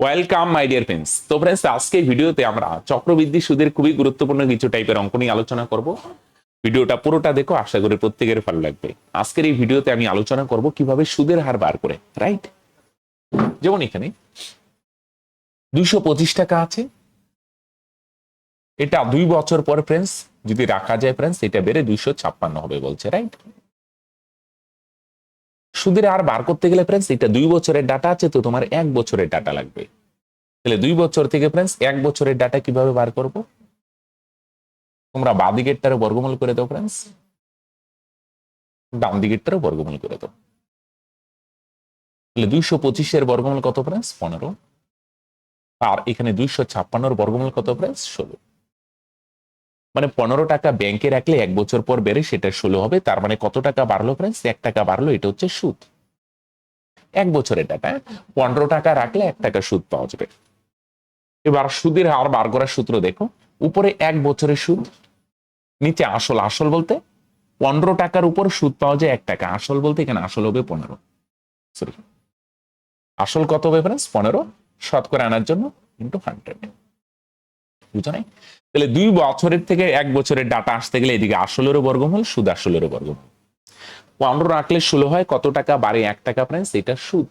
Welcome my dear friends তো friends আজকে ভিডিওতে আমরা চক্রবৃদ্ধি সুদের খুবই গুরুত্বপূর্ণ কিছু টাইপের অঙ্ক নিয়ে আলোচনা করব। ভিডিওটা পুরোটা দেখো, আশা করি প্রত্যেকের ভালো লাগবে। আজকের এই ভিডিওতে আমি আলোচনা করব কীভাবে সুদের হার বার করে রাইট যেমন এখানে, দুইশো পঁচিশ টাকা আছে। এটা দুই বছর পর ফ্রেন্ডস যদি রাখা যায় ফ্রেন্ডস এটা বেড়ে দুইশো ছাপ্পান্ন হবে বলছে রাইট সুদের আর বার করতে গেলে ফ্রেন্ডস এটা দুই বছরের ডাটা আছে, তো তোমার এক বছরের ডাটা লাগবে। তাহলে দুই বছর থেকে ফ্রেন্ডস এক বছরের ডাটা কীভাবে বার করব? তোমরা বাঁ দিকেরটারও বর্গমূল করে দাও ফ্রেন্ডস ডান দিকেরটারও বর্গমূল করে দাও। তাহলে দুইশো পঁচিশের বর্গমূল কত ফ্রেন্ডস পনেরো। আর এখানে দুইশো ছাপ্পান্নর বর্গমূল কত ফ্রেন্ডস ষোলো। মানে পনেরো টাকা ব্যাংকে রাখলে এক বছর পর বেড়ে সেটা ষোলো হবে, তার মানে কত টাকা বাড়লো ফ্রেন্ডস এক টাকা বাড়লো, এটা হচ্ছে সুদ। এক বছরের টাকা পনেরো টাকা রাখলে এক টাকা সুদ পাওয়া যাবে। এবার সুদের হার বার করার সূত্র দেখো, উপরে এক বছরের সুদ, নিচে আসল আসল বলতে পনেরো টাকার উপর সুদ পাওয়া যায় এক টাকা, আসল বলতে এখানে আসল হবে পনেরো। সরি আসল কত হবে ফ্রেন্ডস পনেরো। শতকরা আনার জন্য ইন্টু হান্ড্রেড বুঝো নাই? তাহলে দুই বছরের থেকে এক বছরের ডাটা আসতে গেলে এদিকে আসলেরও বর্গমূল, সুদ আসলেরও বর্গমূল। পনেরো রাখলে ষোলো হয়, কত টাকা বাড়ে এক টাকা ফ্রেন্ডস এটা সুদ।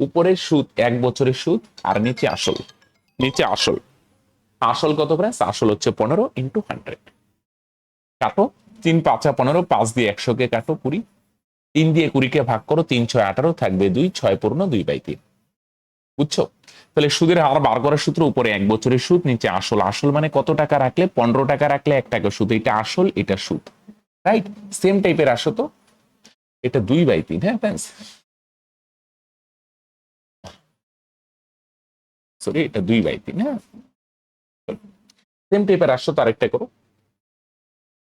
উপরের সুদ, এক বছরের সুদ, আর নিচে আসল। নিচে আসল। আসল কত ফ্রেন্ডস আসল হচ্ছে পনেরো ইন্টু হান্ড্রেড কাটো, তিন পাঁচা পনেরো, পাঁচ দিয়ে একশোকে কাটো কুড়ি। তিন দিয়ে কুড়িকে ভাগ করো, তিন ছয় আঠারো, থাকবে দুই, ছয় পূর্ণ দুই বাই তিন। বুঝছ? তাহলে সুদের হার বার করার সূত্র উপরে এক বছরের সুদ, নিচে আসল। আসল মানে কত টাকা রাখলে? পনেরো টাকা রাখলে এক টাকা সুদ। এটা আসল, এটা সুদ। রাইট সেম টাইপের আসো তো। এটা দুই বাই তিন হ্যাঁ সরি এটা দুই বাই তিন হ্যাঁ। সেম টাইপের আসো তো আরেকটা করো।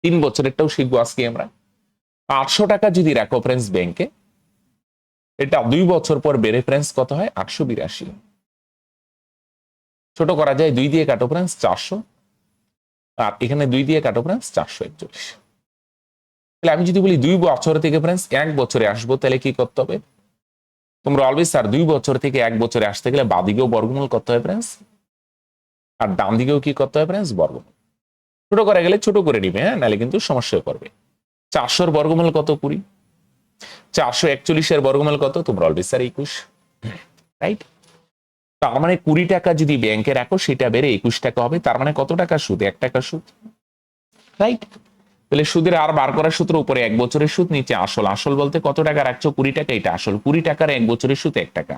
তিন বছরেরটাও শিখব আজকে আমরা। আটশো টাকা যদি রাখো ফ্রেন্ডস ব্যাংকে এটা দুই বছর পর বেড়ে ফ্রেন্ডস কত হয়? আটশো বিরাশি। ছোট করা যায় দুই দিয়ে কাটো ফ্রেন্ডস চারশো। আর এখানে দুই দিয়ে কাটো ফ্রেন্ডস চারশো একচল্লিশ। তাহলে আমি যদি বলি দুই বছর থেকে ফ্রেন্ডস এক বছরে আসব, তাহলে কি করতে হবে? তোমরা অলওয়েজ স্যার দুই বছর থেকে এক বছরে আসতে গেলে বাদিকেও বর্গমূল করতে হয় ফ্রেন্ডস আর ডান দিকেও কি করতে হয় ফ্রেন্ডস বর্গমূল। ছোট করা গেলে ছোট করে নিবে হ্যাঁ? নাহলে কিন্তু সমস্যায় পড়বে। চারশোর বর্গমূল কত? কুড়ি। চারশো একচল্লিশের বর্গমূল কত? তোমরা অলওয়েজ স্যার একুশ রাইট তার মানে কুড়ি টাকা যদি ব্যাংকে রাখো, সেটা বেড়ে একুশ টাকা হবে। তার মানে কত টাকা সুদ? এক টাকা সুদ রাইট তাহলে সুদের আর বার করার সূত্র উপরে এক বছরের সুদ, নিচে আসল। আসল বলতে কত টাকা রাখছো? কুড়ি টাকা, এটা আসল। কুড়ি টাকার এক বছরের সুদ এক টাকা।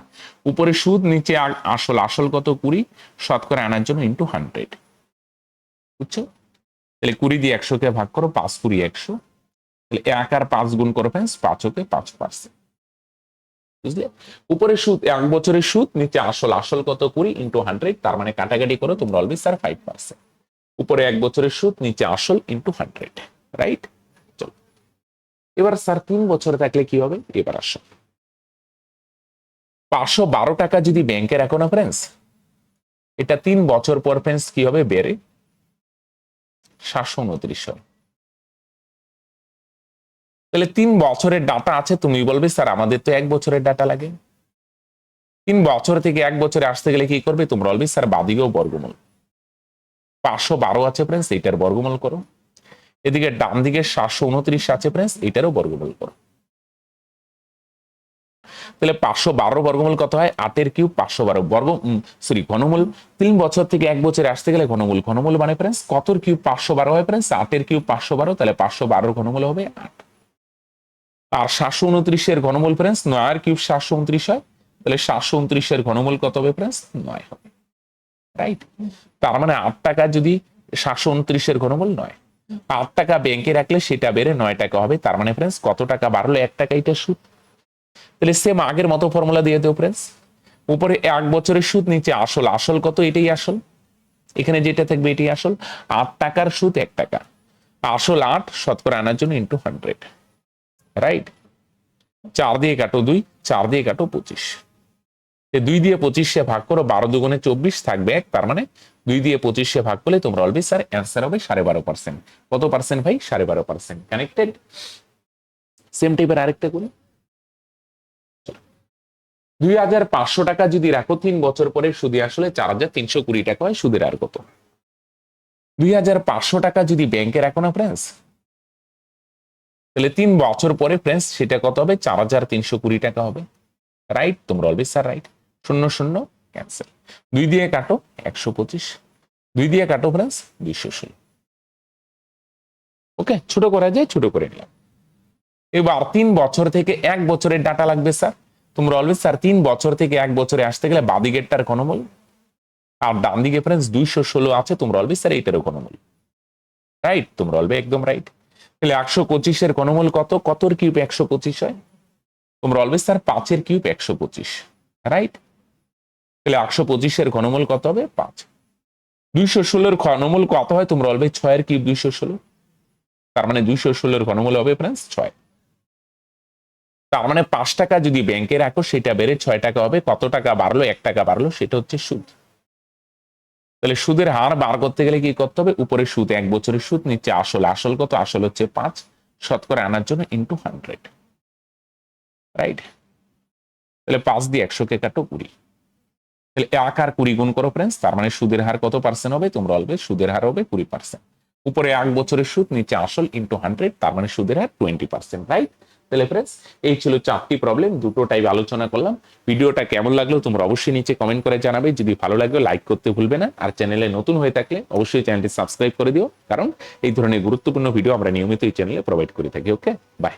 উপরে সুদ, নিচে আসল। আসল কত? কুড়ি, শতকরা আনার জন্য ইন্টু হান্ড্রেড বুঝছ? তাহলে কুড়ি দিয়ে একশোকে ভাগ করো, পাঁচ কুড়ি একশো তাহলে এক আর পাঁচ গুণ করো ফ্রেন্ডস পাঁচ পার্সেন্ট বুঝলে? উপরে সুদ এক বছরের সুদ, নিচে আসল আসল কত? কুড়ি ইন্টু হান্ড্রেড তার মানে কাটাকাটি করো, তোমরা অলওয়েজ স্যার ফাইভ পার্সেন্ট উপরে এক বছরের সুদ, নিচে আসল ইন্টু হান্ড্রেড রাইট চলো। এবার স্যার তিন বছর থাকলে কি হবে? এবার আসো। পাঁচশো বারো টাকা যদি ব্যাংকে রাখো না ফ্রেন্ডস এটা তিন বছর পর ফ্রেন্ডস কি হবে? বেড়ে সাতশো উনত্রিশ হবে। তাহলে তিন বছরের ডাটা আছে, তুমি বলবে, স্যার, আমাদের তো এক বছরের ডাটা লাগে। তিন বছর থেকে এক বছরে আসতে গেলে কি করবে? তোমরা বলবে, স্যার, বাদিকেও বর্গমূল। পাঁচশো বারো আছে ফ্রেন্ডস এইটার বর্গমূল করো। এদিকে ডান দিকে সাতশো উনত্রিশ আছে ফ্রেন্ডস এটারও বর্গমূল করো। তাহলে পাঁচশো বারো বর্গমূল কত হয়? আটের কিউ পাঁচশো বারো। বর্গ সরি ঘনমূল। তিন বছর থেকে এক বছরে আসতে গেলে ঘনমূল ঘনমূল মানে ফ্রেন্ডস কতর কিউ পাঁচশো বারো হয় ফ্রেন্ডস আটের কিউ পাঁচশো বারো, তাহলে পাঁচশো বারোর ঘনমূল হবে আট। আর সাতশো উনত্রিশের ঘনমূল ফ্রেন্ডস আর কিউব সাতশো উনত্রিশ হয়। তাহলে সাতশো উনত্রিশের ঘনমূল কত হবে ফ্রেন্ডস নয় হবে। রাইট তার মানে আট টাকা যদি সাতশো উনত্রিশের ঘনমূল নয়। আট টাকা ব্যাংকে রাখলে সেটা বেড়ে নয় টাকা হবে। তার মানে ফ্রেন্ডস কত টাকা বাড়লো? এক টাকা এটা সুদ। তাহলে সেম আগের মতো ফর্মুলা দিয়ে দেও ফ্রেন্ডস উপরে এক বছরের সুদ, নিচে আসল। আসল কত? এটাই আসল। এখানে যেটা থাকবে এটাই আসল। আট টাকার সুদ এক টাকা। আসল আট, শতকরা আনার জন্য ইন্টু হান্ড্রেড রাইট চার দিয়ে কাটো দুই, চার দিয়ে কাটো পঁচিশ। দুই দিয়ে পঁচিশে ভাগ করো বারো দুগুণে চব্বিশ থাকবে এক, তার মানে দুই দিয়ে পঁচিশে ভাগ করলে তোমরা অলবে স্যার অ্যান্সার হবে সাড়ে বারো পার্সেন্ট কত পার্সেন্ট ভাই? সাড়ে বারো পার্সেন্ট কানেক্টেড সেম টাইপের আরেকটা করি দুই হাজার পাঁচশো টাকা যদি রাখো তিন বছর পরে সুদে আসলে চার হাজার তিনশো কুড়ি টাকা হয় সুদের আর কত? দুই হাজার পাঁচশো টাকা যদি ব্যাংকে রাখো না ফ্রেন্ডস তাহলে তিন বছর পরে ফ্রেন্ডস সেটা কত হবে? চার হাজার তিনশো কুড়ি টাকা হবে। রাইট তোমরা অলবেজ স্যার রাইট শূন্য শূন্য ক্যান্সেল দুই দিয়ে কাটো, একশো পঁচিশ। দুই দিয়ে কাটো ফ্রেন্ডস দুইশো ষোলো। ওকে ছোট করা যায় ছোট করে নিলাম। এবার তিন বছর থেকে এক বছরের ডাটা লাগবে স্যার তোমরা অলওয়েজ স্যার তিন বছর থেকে এক বছরে আসতে গেলে বাদিকেরটার ঘনমূল আর ডান দিকে ফ্রেন্ডস দুইশো ষোলো আছে, তোমরা অলওয়েজ স্যার এইটারও ঘনমূল রাইট তোমরা অলবে একদম রাইট তাহলে একশো পঁচিশের ঘনমূল কত? কতর কিউব একশো পঁচিশ হয়? তোমরা অলওয়েজ স্যার পাঁচের কিউব একশো পঁচিশ রাইট তাহলে একশো পঁচিশের ঘনমূল কত হবে? পাঁচ। দুইশো ষোলোর ঘনমূল কত হয়? তোমরা অলওয়েজ ছয়ের কিউব দুইশো ষোলো। তার মানে দুইশো ষোলোর ঘনমূল হবে ফ্রেন্ডস ছয়। তার মানে পাঁচ টাকা যদি ব্যাংকে রাখো, সেটা বেড়ে ছয় টাকা হবে। কত টাকা বাড়লো? এক টাকা বাড়লো, সেটা হচ্ছে সুদ। তাহলে সুদের হার বার করতে গেলে কি করতে হবে? উপরে সুদ, এক বছরের সুদ, নিচে আসল। আসল কত? আসল হচ্ছে পাঁচ। শতকরা আনার জন্য ইন্টু হান্ড্রেড রাইট তাহলে পাঁচ দিয়ে একশোকে কাটো কুড়ি। তাহলে এক আর কুড়ি গুণ করো ফ্রেন্ডস তার মানে সুদের হার কত পার্সেন্ট হবে? তোমরা বলবে সুদের হার হবে কুড়ি পার্সেন্ট উপরে এক বছরের সুদ, নিচে আসল ইন্টু হান্ড্রেড তার মানে সুদের হার টোয়েন্টি পার্সেন্ট রাইট তাহলে ফ্রেন্ডস এই ছিল চারটি প্রবলেম দুটো টাইপ আলোচনা করলাম। ভিডিওটা কেমন লাগল তোমরা অবশ্যই নিচে কমেন্ট করে জানাবে। যদি ভালো লাগল লাইক করতে ভুলবে না। আর চ্যানেলে নতুন হয়ে থাকলে অবশ্যই চ্যানেলটি সাবস্ক্রাইব করে দিও। কারণ এই ধরনের গুরুত্বপূর্ণ ভিডিও আমরা নিয়মিত এই চ্যানেলে প্রোভাইড করে থাকি ওকে বাই